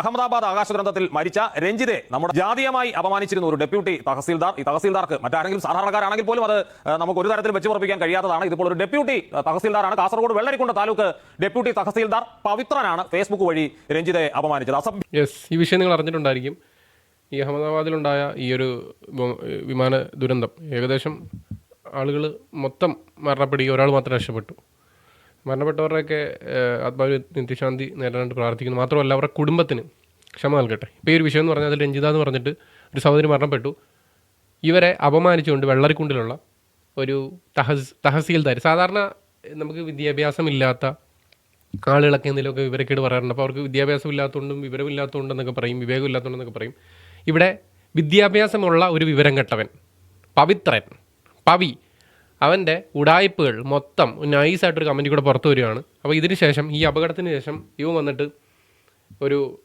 അഹമ്മദാബാദ് ആകാശ ദുരന്തത്തിൽ മരിച്ച രഞ്ജിതെ നമ്മുടെ ജാതീയമായി അപമാനിച്ചിരുന്ന ഒരു ഡെപ്യൂട്ടി തഹസീൽദാർ. ഈ തഹസീൽദാർക്ക് മറ്റാരെങ്കിലും സാധാരണക്കാരാണെങ്കിൽ പോലും അത് നമുക്ക് ഒരു തരത്തിൽ വെച്ച് ഉറപ്പിക്കാൻ കഴിയാത്തതാണ്. ഇതിപ്പോൾ ഒരു ഡെപ്യൂട്ടി തഹസീൽദാറാണ്. കാസർഗോഡ് വെള്ളരിക്കുണ്ട താലൂക്ക് ഡെപ്യൂട്ടി തഹസീൽദാർ പവിത്രനാണ് ഫേസ്ബുക്ക് വഴി രഞ്ജിതെ അപമാനിച്ചത്. യെസ് ഈ വിഷയം നിങ്ങൾ അറിഞ്ഞിട്ടുണ്ടായിരിക്കും. ഈ അഹമ്മദാബാദിലുണ്ടായ ഈ ഒരു വിമാന ദുരന്തം ഏകദേശം ആളുകൾ മൊത്തം മരണപ്പെടുകയും ഒരാൾ മാത്രം രക്ഷപ്പെട്ടു. മരണപ്പെട്ടവരുടെയൊക്കെ ആത്മാവിന് നിത്യശാന്തി നേടാനായിട്ട് പ്രാർത്ഥിക്കുന്നു. മാത്രമല്ല അവരുടെ കുടുംബത്തിന് ക്ഷമ നൽകട്ടെ. ഇപ്പോൾ ഈ ഒരു വിഷയം എന്ന് പറഞ്ഞാൽ അതിൽ രഞ്ജിത എന്ന് പറഞ്ഞിട്ട് ഒരു സഹോദരി മരണപ്പെട്ടു. ഇവരെ അപമാനിച്ചുകൊണ്ട് വെള്ളരിക്കുണ്ടിലുള്ള ഒരു തഹസ് തഹസീൽദാർ സാധാരണ നമുക്ക് വിദ്യാഭ്യാസമില്ലാത്ത ആളുകളൊക്കെ എന്തെങ്കിലുമൊക്കെ വിവരക്കേട് പറയാറുണ്ട്. അപ്പോൾ അവർക്ക് വിദ്യാഭ്യാസം ഇല്ലാത്തതുകൊണ്ടും വിവരമില്ലാത്തതുകൊണ്ടെന്നൊക്കെ പറയും വിവേകം ഇല്ലാത്തതുകൊണ്ടെന്നൊക്കെ പറയും. ഇവിടെ വിദ്യാഭ്യാസമുള്ള ഒരു വിവരം കെട്ടവൻ പവിത്രൻ പവി അവന്റെ ഉടായ്പകൾ മൊത്തം നൈസായിട്ടൊരു കമന്റ് കൂടെ പുറത്തു വരികയാണ്. അപ്പോൾ ഇതിന് ശേഷം ഈ അപകടത്തിന് ശേഷം ഇവൻ വന്നിട്ട് ഒരു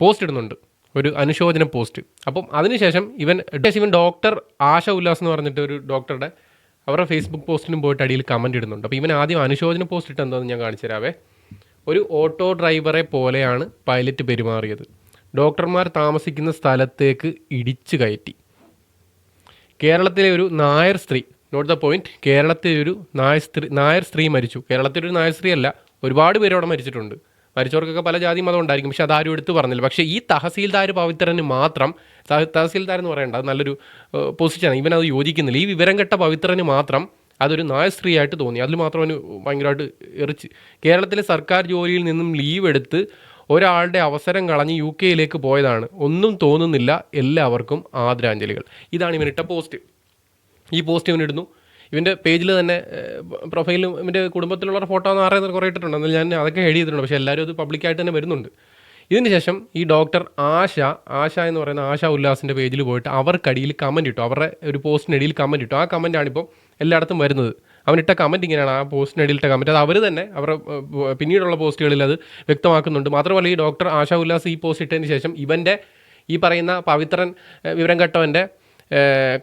പോസ്റ്റ് ഇടുന്നുണ്ട്. ഒരു അനുശോചന പോസ്റ്റ്. അപ്പം അതിനുശേഷം ഇവൻ ഇവൻ ഡോക്ടർ ആശ ഉല്ലാസ് എന്ന് പറഞ്ഞിട്ട് ഒരു ഡോക്ടറുടെ അവരുടെ ഫേസ്ബുക്ക് പോസ്റ്റിനും പോയിട്ട് അടിയിൽ കമന്റ് ഇടുന്നുണ്ട്. അപ്പോൾ ഇവൻ ആദ്യം അനുശോചന പോസ്റ്റ് ഇട്ട് എന്താണെന്ന് ഞാൻ കാണിച്ചു തരാവേ. ഒരു ഓട്ടോ ഡ്രൈവറെ പോലെയാണ് പൈലറ്റ് പെരുമാറിയത്. ഡോക്ടർമാർ താമസിക്കുന്ന സ്ഥലത്തേക്ക് ഇടിച്ചു കയറ്റി. കേരളത്തിലെ ഒരു നായർ സ്ത്രീ നോട്ട് ദ പോയിന്റ് കേരളത്തിൽ ഒരു നായ സ്ത്രീ നായർ സ്ത്രീ മരിച്ചു. കേരളത്തിൽ ഒരു നായർ സ്ത്രീ അല്ല ഒരുപാട് പേര് അവിടെ മരിച്ചിട്ടുണ്ട്. മരിച്ചവർക്കൊക്കെ പല ജാതി മതം ഉണ്ടായിരിക്കും. പക്ഷെ അതാരും എടുത്തു പറഞ്ഞില്ല. പക്ഷേ ഈ തഹസീൽദാർ പവിത്രന് മാത്രം തഹ- തഹസീൽദാർ എന്ന് പറയേണ്ട അത് നല്ലൊരു പൊസിഷനാണ് ഇവൻ അത് യോജിക്കുന്നില്ല. ഈ വിവരം കെട്ട പവിത്രന് മാത്രം അതൊരു നായ സ്ത്രീ ആയിട്ട് തോന്നി. അതിൽ മാത്രം അവന് ഭയങ്കരമായിട്ട് എറിച്ച്. കേരളത്തിലെ സർക്കാർ ജോലിയിൽ നിന്നും ലീവ് എടുത്ത് ഒരാളുടെ അവസരം കളഞ്ഞ് യു കെയിലേക്ക് പോയതാണ്. ഒന്നും തോന്നുന്നില്ല എല്ലാവർക്കും ആദരാഞ്ജലികൾ. ഇതാണ് ഇവനിട്ട പോസ്റ്റ് ഈ പോസ്റ്റ് ഇവൻ ഇടുന്നു. ഇവന്റെ പേജിൽ തന്നെ പ്രൊഫൈലും ഇവന്റെ കുടുംബത്തിലുള്ള ഫോട്ടോ എന്ന് പറയുന്നത് കുറേ ഇട്ടിട്ടുണ്ട് എന്നാൽ ഞാൻ അതൊക്കെ എഴുതി ചെയ്തിട്ടുണ്ട്. പക്ഷേ എല്ലാവരും അത് പബ്ലിക്കായിട്ട് തന്നെ വരുന്നുണ്ട്. ഇതിന് ശേഷം ഈ ഡോക്ടർ ആശ ആശ എന്ന് പറയുന്ന ആശ ഉല്ലാസിന്റെ പേജിൽ പോയിട്ട് അവർക്കടിയിൽ കമന്റ് ഇട്ടു. അവരുടെ ഒരു പോസ്റ്റിനടിയിൽ കമന്റ് ഇട്ടു. ആ കമന്റാണിപ്പോൾ എല്ലായിടത്തും വരുന്നത്. അവനിട്ട കമന്റ് ഇങ്ങനെയാണ്. ആ പോസ്റ്റിനടിയിലിട്ട കമന്റ് അത് അവർ തന്നെ അവരുടെ പിന്നീടുള്ള പോസ്റ്റുകളിൽ അത് വ്യക്തമാക്കുന്നുണ്ട്. മാത്രമല്ല ഈ ഡോക്ടർ ആശ ഉല്ലാസ് ഈ പോസ്റ്റ് ഇട്ടതിന് ശേഷം ഇവന്റെ ഈ പറയുന്ന പവിത്രൻ വിവരം കെട്ടവന്റെ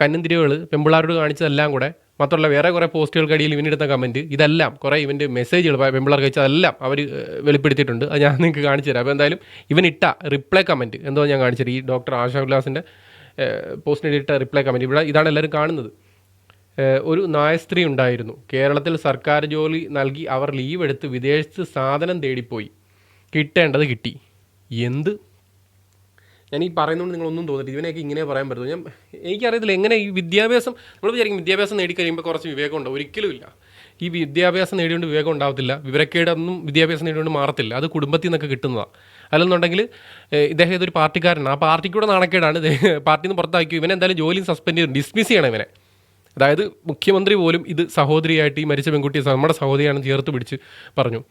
കന്നന്തിരികൾ പെമ്പിളാരോട് കാണിച്ചതെല്ലാം കൂടെ. മാത്രമല്ല വേറെ കുറേ പോസ്റ്റുകൾക്കടിയിൽ ഇവനെടുത്ത കമന്റ് ഇതെല്ലാം കുറേ ഇവന്റെ മെസ്സേജുകൾ പെമ്പിളാർക്ക് അയച്ചതെല്ലാം അവർ വെളിപ്പെടുത്തിയിട്ടുണ്ട്. അത് ഞാൻ നിങ്ങൾക്ക് കാണിച്ചു തരാം. അപ്പോൾ എന്തായാലും ഇവൻ ഇട്ട റിപ്ലൈ കമന്റ് എന്തോ ഞാൻ കാണിച്ചു തരാം. ഈ ഡോക്ടർ ആശാ ഉല്ലാസിന്റെ പോസ്റ്റിനിട്ട റിപ്ലൈ കമന്റ് ഇവിടെ ഇതാണ് എല്ലാവരും കാണുന്നത്. ഒരു നായസ്ത്രീ ഉണ്ടായിരുന്നു. കേരളത്തിൽ സർക്കാർ ജോലി നൽകി അവർ ലീവ് എടുത്ത് വിദേശത്ത് സാധനം തേടിപ്പോയി. കിട്ടേണ്ടത് കിട്ടി. എന്ത് ഞാൻ ഈ പറയുന്നതുകൊണ്ട് നിങ്ങളൊന്നും തോന്നില്ല ഇവനെയൊക്കെ ഇങ്ങനെ പറയാൻ പറ്റുള്ളൂ ഞാൻ എനിക്കറിയത്തില്ല എങ്ങനെ ഈ വിദ്യാഭ്യാസം നമ്മൾ വിചാരിക്കും വിദ്യാഭ്യാസം നേടിക്കഴിയുമ്പോൾ കുറച്ച് വിവേകം ഉണ്ടാവും. ഒരിക്കലും ഇല്ല. ഈ വിദ്യാഭ്യാസം നേടിയോണ്ട് വിവേകം ഉണ്ടാവത്തില്ല. വിവരക്കേടൊന്നും വിദ്യാഭ്യാസം നേടിയോണ്ട് മാറത്തില്ല. അത് കുടുംബത്തിൽ നിന്നൊക്കെ കിട്ടുന്നതാണ് അല്ലെന്നുണ്ടെങ്കിൽ ഇദ്ദേഹം ഇതൊരു പാർട്ടിക്കാരനാണ്? ആ പാർട്ടിക്കൂടെ നാണക്കേടാണ്. പാർട്ടിയിൽ നിന്ന് പുറത്താക്കി ഇവനെ എന്തായാലും ജോലിയും സസ്പെൻഡ് ചെയ്ത് ഡിസ്മിസ് ചെയ്യണം ഇവനെ. അതായത് മുഖ്യമന്ത്രി പോലും ഇത് സഹോദരിയായിട്ട് ഈ മരിച്ച പെൺകുട്ടിയെ നമ്മുടെ സഹോദരിയാണ് ചേർത്ത് പിടിച്ച് പറഞ്ഞു.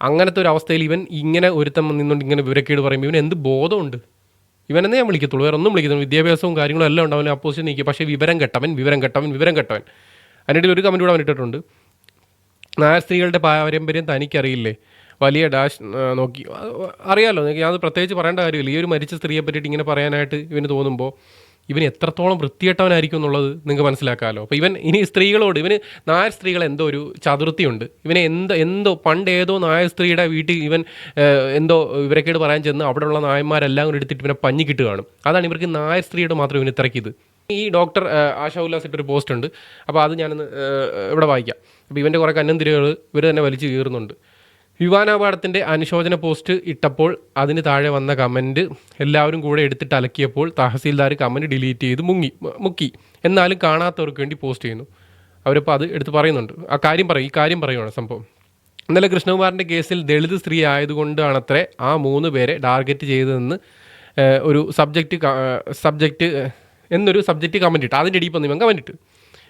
അങ്ങനത്തെ ഒരു അവസ്ഥയിൽ ഇവൻ ഇങ്ങനെ ഒരുത്തം നിന്നുകൊണ്ട് ഇങ്ങനെ വിവരക്കേട് പറയുമ്പോൾ ഇവൻ എന്ത് ബോധമുണ്ട്? ഇവനെന്നേ ഞാൻ വിളിക്കത്തുള്ളൂ. വേറെ ഒന്നും വിളിക്കുന്നു വിദ്യാഭ്യാസവും കാര്യങ്ങളും എല്ലാം ഉണ്ടാവും. അപ്പോസിറ്റ് നിൽക്കുക പക്ഷേ വിവരം കെട്ടവൻ വിവരം കെട്ടവൻ വിവരം കെട്ടവൻ. അതിനിടയിൽ ഒരു കമന്റ് കൂടെ അവൻ ഇട്ടിട്ടുണ്ട്. നായർ സ്ത്രീകളുടെ പാരമ്പര്യം തനിക്കറിയില്ലേ? വലിയ ഡാഷ് നോക്കി. അറിയാമല്ലോ ഞാൻ പ്രത്യേകിച്ച് പറയേണ്ട കാര്യമില്ല. ഈ ഒരു മരിച്ച സ്ത്രീയെ പറ്റിയിട്ട് ഇങ്ങനെ പറയാനായിട്ട് ഇവന് തോന്നുമ്പോൾ ഇവൻ എത്രത്തോളം വൃത്തികെട്ടവനായിരിക്കും എന്നുള്ളത് നിങ്ങൾക്ക് മനസ്സിലാക്കാമല്ലോ അപ്പോൾ ഇവൻ ഇനി സ്ത്രീകളോട് ഇവന് നായർ സ്ത്രീകൾ എന്തോ ഒരു ചതുർത്ഥിയുണ്ട്. ഇവനെ എന്തോ എന്തോ പണ്ട് ഏതോ നായർ സ്ത്രീയുടെ വീട്ടിൽ ഇവൻ എന്തോ ഇവരൊക്കെയോട് പറയാൻ ചെന്ന് അവിടെയുള്ള നായന്മാരെല്ലാം കൂടി എടുത്തിട്ട് ഇവനെ പഞ്ഞി കിട്ടുകയാണ് അതാണ് ഇവർക്ക് നായർ സ്ത്രീയുടെ മാത്രം ഇവന് ഇത്രയ്ക്കിത് ഈ ഡോക്ടർ ആശാ ഉല്ലാസ് ഇട്ടൊരു പോസ്റ്റ് ഉണ്ട്. അപ്പോൾ അത് ഞാനൊന്ന് ഇവിടെ വായിക്കാം. അപ്പോൾ ഇവന്റെ കുറേ കന്നന്തിരികൾ ഇവർ തന്നെ വലിച്ചു കീറുന്നുണ്ട്. വിമാനാപകടത്തിന്റെ അനുശോചന പോസ്റ്റ് ഇട്ടപ്പോൾ അതിന് താഴെ വന്ന കമന്റ് എല്ലാവരും കൂടെ എടുത്തിട്ട് അലക്കിയപ്പോൾ തഹസീൽദാർ കമന്റ് ഡിലീറ്റ് ചെയ്ത് മുങ്ങി മുക്കി. എന്നാലും കാണാത്തവർക്ക് വേണ്ടി പോസ്റ്റ് ചെയ്യുന്നു. അവരിപ്പോൾ അത് എടുത്ത് പറയുന്നുണ്ട്. ആ കാര്യം പറയും ഈ കാര്യം പറയുവാണ് സംഭവം. ഇന്നലെ കൃഷ്ണകുമാറിന്റെ കേസിൽ ദളിത് സ്ത്രീ ആയതുകൊണ്ടാണത്രേ ആ മൂന്ന് പേരെ ടാർഗറ്റ് ചെയ്തതെന്ന് ഒരു സബ്ജക്റ്റ് സബ്ജക്റ്റ് എന്നൊരു സബ്ജക്റ്റ് കമന്റ് ഇട്ട്. അതിന്റെ ഇടയിൽ നിങ്ങൾ കമന്റ് ഇട്ട്.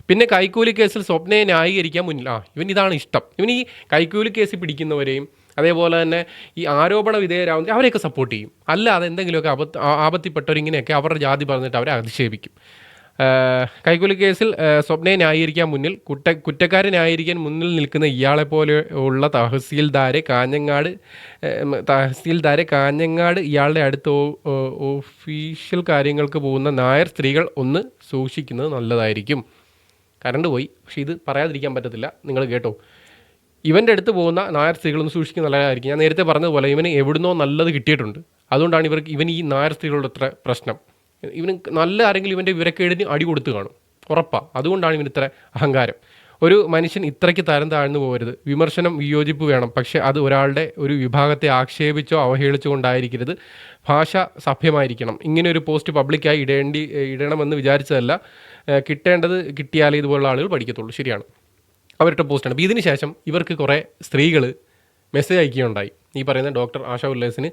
പിന്നെ കൈക്കൂലി കേസിൽ സ്വപ്നയെ ന്യായീകരിക്കാൻ മുന്നിൽ ആ ഇവൻ ഇതാണ് ഇഷ്ടം. ഇവൻ ഈ കൈക്കൂലി കേസ് പിടിക്കുന്നവരെയും അതേപോലെ തന്നെ ഈ ആരോപണ വിധേയരാവുന്ന അവരെയൊക്കെ സപ്പോർട്ട് ചെയ്യും. അല്ലാതെ എന്തെങ്കിലുമൊക്കെ അബദ്ധ ആപത്തിപ്പെട്ടവരിങ്ങനെയൊക്കെ അവരുടെ ജാതി പറഞ്ഞിട്ട് അവരെ അധിക്ഷേപിക്കും. കൈക്കൂലി കേസിൽ സ്വപ്നയെ ന്യായീകരിക്കാൻ മുന്നിൽ കുറ്റ കുറ്റക്കാരെ ന്യായീകരിക്കാൻ മുന്നിൽ നിൽക്കുന്ന ഇയാളെ പോലെ ഉള്ള തഹസീൽദാരെ കാഞ്ഞങ്ങാട് തഹസീൽദാരെ കാഞ്ഞങ്ങാട് ഇയാളുടെ അടുത്ത് ഓ- ഓ- ഒഫീഷ്യൽ കാര്യങ്ങൾക്ക് പോകുന്ന നായർ സ്ത്രീകൾ ഒന്ന് സൂക്ഷിക്കുന്നത് നല്ലതായിരിക്കും. കറണ്ട് പോയി. പക്ഷേ ഇത് പറയാതിരിക്കാൻ പറ്റത്തില്ല. നിങ്ങൾ കേട്ടോ. ഇവന്റെ അടുത്ത് പോകുന്ന നായർ സ്ത്രീകളൊന്നും സൂക്ഷിക്കുന്ന നല്ലതായിരിക്കും. ഞാൻ നേരത്തെ പറഞ്ഞതുപോലെ ഇവന് എവിടുന്നോ നല്ലത് കിട്ടിയിട്ടുണ്ട്. അതുകൊണ്ടാണ് ഇവർക്ക് ഇവൻ ഈ നായർ സ്ത്രീകളുടെ അത്ര പ്രശ്നം. ഇവന് നല്ല ആരെങ്കിലും ഇവന്റെ വിവരക്കേടിന് അടി കൊടുത്തു കാണും. ഉറപ്പാണ് അതുകൊണ്ടാണ് ഇവന് ഇത്ര അഹങ്കാരം. ഒരു മനുഷ്യൻ ഇത്രയ്ക്ക് തരം താഴ്ന്നു പോകരുത്. വിമർശനം വിയോജിപ്പ് വേണം. പക്ഷേ അത് ഒരാളുടെ ഒരു വിഭാഗത്തെ ആക്ഷേപിച്ചോ അവഹേളിച്ചോ കൊണ്ടായിരിക്കരുത് ഭാഷ സഭ്യമായിരിക്കണം. ഇങ്ങനെ ഒരു പോസ്റ്റ് പബ്ലിക്കായി ഇടേണ്ടി ഇടണമെന്ന് വിചാരിച്ചതല്ല. കിട്ടേണ്ടത് കിട്ടിയാലേ ഇതുപോലുള്ള ആളുകൾ പഠിക്കത്തുള്ളൂ. ശരിയാണ്. അവരുടെ പോസ്റ്റാണ്. അപ്പോൾ ഇതിന് ശേഷം ഇവർക്ക് കുറേ സ്ത്രീകൾ മെസ്സേജ് അയക്കുകയുണ്ടായി. ഈ പറയുന്ന ഡോക്ടർ ആശാ ഉല്ലാസിന്.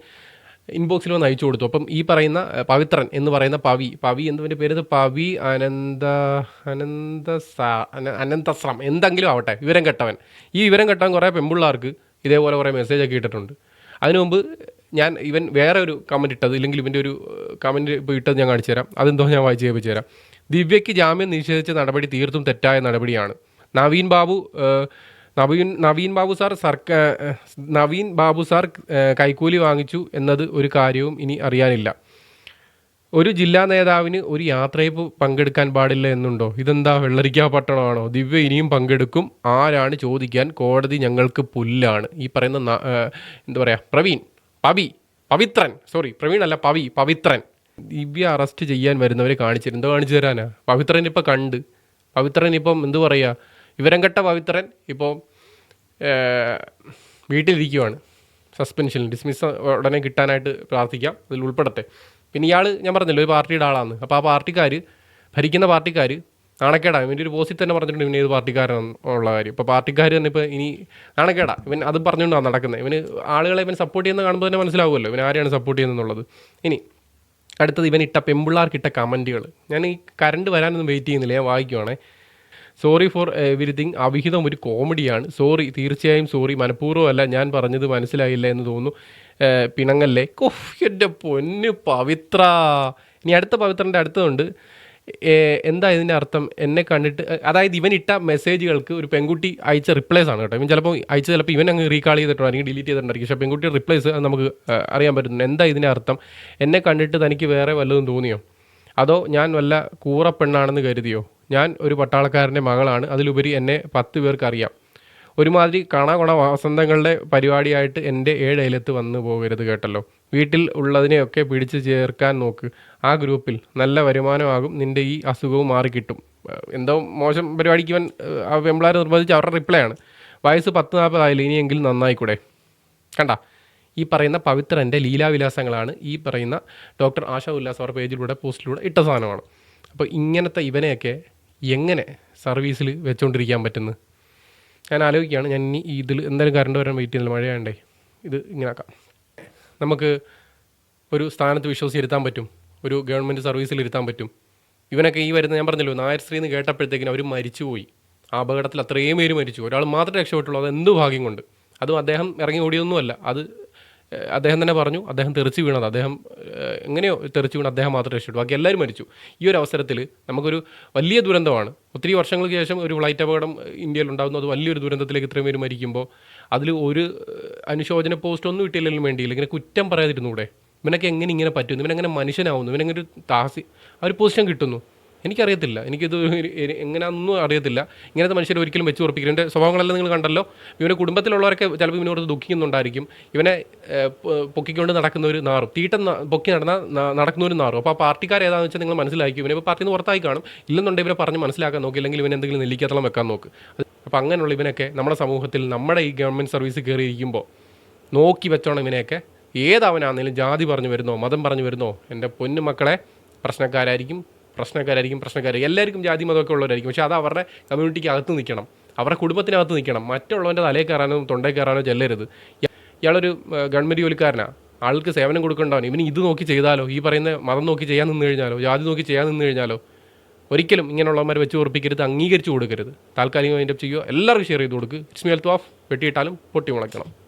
ഇൻബോക്സിൽ വന്ന് അയച്ചു കൊടുത്തു. അപ്പം ഈ പറയുന്ന പവിത്രൻ എന്ന് പറയുന്ന പവി പവി എന്നതിന്റെ പേര്? പവി അനന്ത അനന്ത അനന്തശ്രം എന്തെങ്കിലും ആവട്ടെ വിവരം കെട്ടവൻ. ഈ വിവരം കെട്ടാൻ കുറേ പെമ്പിള്ളാർക്ക് ഇതേപോലെ കുറേ മെസ്സേജ് ഒക്കെ ഇട്ടിട്ടുണ്ട്. അതിനു മുമ്പ് ഞാൻ ഇവൻ വേറെ ഒരു കമന്റ് ഇട്ടത് ഇല്ലെങ്കിൽ ഇവന്റെ ഒരു കമന്റ് ഇപ്പോൾ ഇട്ടത് ഞാൻ കാണിച്ചു തരാം. അതെന്തോ ഞാൻ വായിച്ച് കേൾപ്പിച്ചു തരാം. ദിവ്യയ്ക്ക് ജാമ്യം നിഷേധിച്ച നടപടി തീർത്തും തെറ്റായ നടപടിയാണ്. നവീൻ ബാബു നവീൻ നവീൻ ബാബു സാർ സർക്കാർ നവീൻ ബാബു സാർ കൈക്കൂലി വാങ്ങിച്ചു എന്നത് ഒരു കാര്യവും ഇനി അറിയാനില്ല. ഒരു ജില്ലാ നേതാവിന് ഒരു യാത്രയെ പങ്കെടുക്കാൻ പാടില്ല എന്നുണ്ടോ? ഇതെന്താ വെള്ളരിക്കാ പട്ടണമാണോ? ദിവ്യ ഇനിയും പങ്കെടുക്കും. ആരാണ് ചോദിക്കാൻ കോടതി ഞങ്ങൾക്ക് പുല്ലാണ്. ഈ പറയുന്ന എന്താ പറയുക പ്രവീൺ പവി പവിത്രൻ. സോറി പ്രവീൺ അല്ല പവി പവിത്രൻ. ദിവ്യ അറസ്റ്റ് ചെയ്യാൻ വരുന്നവരെ കാണിച്ചിരുന്നു. കാണിച്ചു തരാനാ? പവിത്രൻ ഇപ്പം കണ്ട്. പവിത്രൻ ഇപ്പം എന്തു പറയുക വിവരം കെട്ട പവിത്രൻ ഇപ്പോൾ വീട്ടിലിരിക്കുവാണ്. സസ്പെൻഷനിൽ ഡിസ്മിസ് ഉടനെ കിട്ടാനായിട്ട് പ്രാർത്ഥിക്കാം. അതിൽ ഉൾപ്പെടട്ടെ. പിന്നെ ഇയാൾ ഞാൻ പറഞ്ഞല്ലോ ഒരു പാർട്ടിയുടെ ആളാണ് അപ്പോൾ ആ പാർട്ടിക്കാർ ഭരിക്കുന്ന പാർട്ടിക്കാർ നാണക്കേടാ. ഇവന്റെ ഒരു പോസ്റ്റിൽ തന്നെ പറഞ്ഞിട്ടുണ്ട് ഇവൻ ഏത് പാർട്ടിക്കാരാണ് ഉള്ള കാര്യം. ഇപ്പോൾ പാർട്ടിക്കാർ തന്നെ ഇപ്പോൾ ഇനി നാണക്കേടാ. ഇവൻ അത് പറഞ്ഞുകൊണ്ടാണ് നടക്കുന്നത് ഇവന് ആളുകളെ ഇവൻ സപ്പോർട്ട് ചെയ്യുന്ന കാണുമ്പോൾ തന്നെ മനസ്സിലാവുമല്ലോ ഇവൻ ആരെയാണ് സപ്പോർട്ട് ചെയ്യുന്നതെന്നുള്ളത്. ഇനി അടുത്തത് ഇവൻ ഇട്ട പെമ്പിള്ളാർക്കിട്ട കമന്റുകൾ ഞാൻ ഈ കറണ്ട് വരാനൊന്നും വെയിറ്റ് ചെയ്യുന്നില്ല. ഞാൻ വായിക്കുവാണേ. സോറി ഫോർ എവരിതിങ് അവിഹിതം ഒരു കോമഡിയാണ്. സോറി തീർച്ചയായും സോറി മനഃപൂർവമല്ല ഞാൻ പറഞ്ഞത് മനസ്സിലായില്ല എന്ന് തോന്നുന്നു. പിണങ്ങല്ലേ? കൊഫ് എന്റെ പൊന്ന് പവിത്ര. ഇനി അടുത്ത പവിത്രന്റെ അടുത്തതുണ്ട് എന്താ ഇതിന്റെ അർത്ഥം? എന്നെ കണ്ടിട്ട് അതായത് ഇവൻ ഇട്ട മെസ്സേജുകൾക്ക് ഒരു പെൺകുട്ടി അയച്ച റിപ്ലൈസ് ആണ് കേട്ടോ. ഇവൻ ചിലപ്പോൾ അയച്ച ചിലപ്പോൾ ഇവൻ അങ്ങ് റീകാൾ ചെയ്തിട്ടുണ്ടായിരിക്കും ഡിലീറ്റ് ചെയ്തിട്ടുണ്ടായിരിക്കും. പക്ഷേ പെൺകുട്ടി റിപ്ലൈസ് നമുക്ക് അറിയാൻ പറ്റുന്നു എന്താ ഇതിന്റെ അർത്ഥം? എന്നെ കണ്ടിട്ട് തനിക്ക് വേറെ വല്ലതും തോന്നിയോ? അതോ ഞാൻ വല്ല കൂറ പെണ്ണാണെന്ന് കരുതിയോ? ഞാൻ ഒരു പട്ടാളക്കാരന്റെ മകളാണ്. അതിലുപരി എന്നെ പത്ത് പേർക്കറിയാം ഒരുമാതിരി കണകുണ വസന്തങ്ങളുടെ പരിപാടിയായിട്ട് എന്റെ ഏഴ് അയലത്ത് വന്നു പോകരുത് കേട്ടല്ലോ. വീട്ടിൽ ഉള്ളതിനെയൊക്കെ പിടിച്ച് ചേർക്കാൻ നോക്ക്. ആ ഗ്രൂപ്പിൽ നല്ല വരുമാനമാകും. നിന്റെ ഈ അസുഖവും മാറിക്കിട്ടും. എന്തോ മോശം പരിപാടിക്ക് ഇവൻ വെമ്പിളാർ നിർബന്ധിച്ച് അവരുടെ റിപ്ലൈ ആണ് വയസ്സ് പത്ത് നാൽപ്പതായില്ല ഇനിയെങ്കിലും നന്നായിക്കൂടെ? കണ്ട ഈ പറയുന്ന പവിത്രന്റെ ലീലാവിലാസങ്ങളാണ് ഈ പറയുന്ന ഡോക്ടർ ആശ ഉല്ലാസ് അവരുടെ പേജിലൂടെ പോസ്റ്റിലൂടെ ഇട്ട സാധനമാണ്. അപ്പോൾ ഇങ്ങനത്തെ ഇവനെയൊക്കെ എങ്ങനെ സർവീസിൽ വെച്ചുകൊണ്ടിരിക്കാൻ പറ്റുന്ന ഞാൻ ആലോചിക്കുകയാണ്. ഞാൻ ഇനി ഇതിൽ എന്തായാലും കറണ്ട് വരാൻ വെയിറ്റ് ചെയ്യുന്നില്ല. മഴയാണ്ടേ ഇത് ഇങ്ങനെ ആക്കാം. നമുക്ക് ഒരു സ്ഥാനത്ത് വിശ്വസിച്ചിരുത്താൻ പറ്റും. ഒരു ഗവൺമെന്റ് സർവീസിൽ ഇരുത്താൻ പറ്റും. ഇവനൊക്കെ ഈ വരുന്ന ഞാൻ പറഞ്ഞല്ലോ നായർ സ്ത്രീ എന്ന് കേട്ടപ്പോഴത്തേക്കിനും അവർ മരിച്ചുപോയി. ആ അപകടത്തിൽ അത്രയും പേര് മരിച്ചു. ഒരാൾ മാത്രം രക്ഷപ്പെട്ടുള്ളൂ. അത് എന്ത് ഭാഗ്യം കൊണ്ട്? അതും അദ്ദേഹം ഇറങ്ങി ഓടിയൊന്നുമല്ല അത് അദ്ദേഹം തന്നെ പറഞ്ഞു അദ്ദേഹം തെറിച്ച് വീണത് അദ്ദേഹം എങ്ങനെയോ തെറിച്ച് വീണ് അദ്ദേഹം മാത്രമേ രക്ഷപ്പെട്ടു. ബാക്കി എല്ലാവരും മരിച്ചു. ഈ ഒരു അവസരത്തിൽ നമുക്കൊരു വലിയ ദുരന്തമാണ്. ഒത്തിരി വർഷങ്ങൾക്ക് ശേഷം ഒരു ഫ്ലൈറ്റ് അപകടം ഇന്ത്യയിൽ ഉണ്ടാകുന്നു അത് വലിയൊരു ദുരന്തത്തിലേക്ക് ഇത്രയും പേര് മരിക്കുമ്പോൾ അതിൽ ഒരു അനുശോചന പോസ്റ്റ് ഒന്നും ഇട്ടില്ലെങ്കിലും വേണ്ടിയില്ല. ഇങ്ങനെ കുറ്റം പറയാതിരുന്നൂടെ. ഇവനൊക്കെ എങ്ങനെ ഇങ്ങനെ പറ്റുന്നു? ഇവനെങ്ങനെ മനുഷ്യനാവുന്നു? ഇവനെങ്ങനെ ഒരു താസി ആ ഒരു പൊസിഷൻ കിട്ടുന്നു? എനിക്കറിയത്തില്ല. എനിക്കിത് എങ്ങനെയൊന്നും അറിയത്തില്ല. ഇങ്ങനത്തെ മനുഷ്യരെ ഒരിക്കലും വെച്ച് ഉറപ്പിക്കില്ല എന്റെ സ്വഭാവങ്ങളെല്ലാം നിങ്ങൾ കണ്ടല്ലോ. ഇവന്റെ കുടുംബത്തിലുള്ളവരൊക്കെ ചിലപ്പോൾ ഇവനോട് ദുഃഖിക്കുന്നുണ്ടായിരിക്കും. ഇവനെ പൊക്കിക്കൊണ്ട് നടക്കുന്ന ഒരു നാറും. തീട്ടം പൊക്കി നടന്ന നടക്കുന്ന ഒരു നാറും. അപ്പോൾ ആ പാർട്ടിക്കാർ ഏതാണെന്ന് വെച്ചാൽ നിങ്ങൾ മനസ്സിലാക്കി ഇവനെ ഇപ്പോൾ പാർട്ടിന്ന് പുറത്തായി കാണും. ഇല്ലെന്നുണ്ടെങ്കിൽ ഇവരെ പറഞ്ഞ് മനസ്സിലാക്കാൻ നോക്കി. അല്ലെങ്കിൽ ഇവൻ എന്തെങ്കിലും നെല്ലിക്കത്തളം വെക്കാൻ നോക്ക്. അപ്പോൾ അങ്ങനെയുള്ള ഇവനൊക്കെ നമ്മുടെ സമൂഹത്തിൽ നമ്മുടെ ഈ ഗവൺമെന്റ് സർവീസ് കയറിയിരിക്കുമ്പോൾ നോക്കി വെച്ചോണം ഇവനെയൊക്കെ. ഏതവനാണെങ്കിലും ജാതി പറഞ്ഞു വരുന്നോ മതം പറഞ്ഞു വരുന്നോ എന്റെ പൊന്നു മക്കളെ പ്രശ്നക്കാരായിരിക്കും. പ്രശ്നക്കാരായിരിക്കും പ്രശ്നക്കാരായിരിക്കും എല്ലാവർക്കും ജാതി മതമൊക്കെ ഉള്ളവരായിരിക്കും. പക്ഷേ അത് അവരുടെ കമ്മ്യൂണിറ്റിക്ക് അകത്ത് നിൽക്കണം. അവരുടെ കുടുംബത്തിനകത്ത് നിൽക്കണം. മറ്റുള്ളവന്റെ തലയിൽ കയറാനോ തൊണ്ടയിൽ കയറാനോ ചെല്ലരുത്. ഇയ- ഇയാളൊരു ഗവൺമെന്റ് ജോലിക്കാരനാണ് ആൾക്ക് സേവനം കൊടുക്കേണ്ടവൻ. ഇവന് ഇത് നോക്കി ചെയ്താലോ? ഈ പറയുന്ന മതം നോക്കി ചെയ്യാൻ നിന്ന് കഴിഞ്ഞാലോ? ജാതി നോക്കി ചെയ്യാൻ നിന്ന് കഴിഞ്ഞാലോ? ഒരിക്കലും ഇങ്ങനെയുള്ളവന്മാരെ വെച്ച് ഉറപ്പിക്കരുത്. അംഗീകരിച്ച് കൊടുക്കരുത്. താൽക്കാലികം അതിന്റെ ചെയ്യുക. എല്ലാവർക്കും ഷെയർ ചെയ്ത് കൊടുക്കുക ഇറ്റ്സ് മേൽത്ത് ഓഫ് വെട്ടിയിട്ടാലും പൊട്ടി മുളയ്ക്കണം.